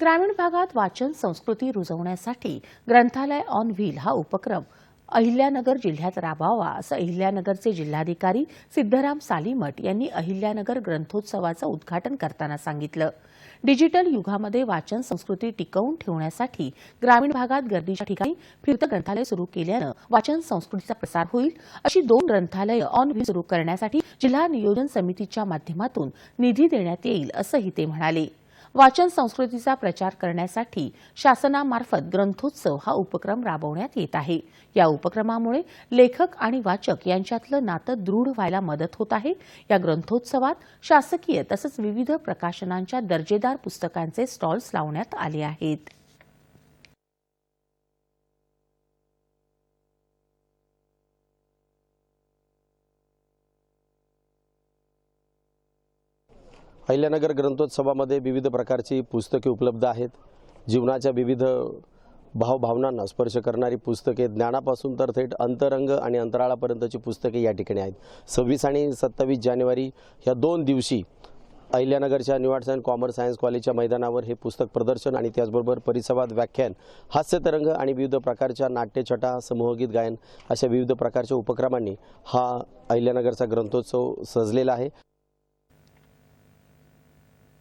ग्रामीण भागात वाचन संस्कृती रुजवण्यासाठी ग्रंथालय ऑन व्हील हा उपक्रम अहिल्यानगर जिल्ह्यात राबवावा असं अहिल्यानगरचे जिल्हाधिकारी सिद्धराम सालीमठ यांनी अहिल्यानगर ग्रंथोत्सवाचं उद्घाटन करताना सांगितलं. डिजिटल युगामध्ये वाचन संस्कृती टिकवून ठेवण्यासाठी ग्रामीण भागात गर्दीच्या ठिकाणी फिरतं ग्रंथालय सुरू केल्यानं वाचन संस्कृतीचा प्रसार होईल अशी दोन ग्रंथालय ऑन व्हील सुरू करण्यासाठी जिल्हा नियोजन समितीच्या माध्यमातून निधी देण्यात येईल असंही ते म्हणाले. वाचन संस्कृतीचा प्रचार करण्यासाठी शासनामार्फत ग्रंथोत्सव हा उपक्रम राबवण्यात येत आहे. या उपक्रमामुळे लेखक आणि वाचक यांच्यातलं नातं दृढ व्हायला मदत होत आहे. या ग्रंथोत्सवात शासकीय तसंच विविध प्रकाशनांच्या दर्जेदार पुस्तकांचे स्टॉल्स लावण्यात आले आहेत. अहिल्यानगर ग्रंथोत्सवामध्ये विविध प्रकारची पुस्तके उपलब्ध आहेत. जीवनाच्या विविध भावभावनांना स्पर्श करणारी पुस्तके ज्ञानापासून तर थेट अंतरंग आणि अंतराळापर्यंतची पुस्तके या ठिकाणी आहेत. सव्वीस आणि सत्तावीस जानेवारी ह्या दोन दिवशी अहिल्यानगरच्या न्यू अँड कॉमर्स सायन्स कॉलेजच्या मैदानावर हे पुस्तक प्रदर्शन आणि त्याचबरोबर परिसंवाद व्याख्यान हास्यतरंग आणि विविध प्रकारच्या नाट्यछटा समूहगीत गायन अशा विविध प्रकारच्या उपक्रमांनी हा अहिल्यानगरचा ग्रंथोत्सव सजलेला आहे.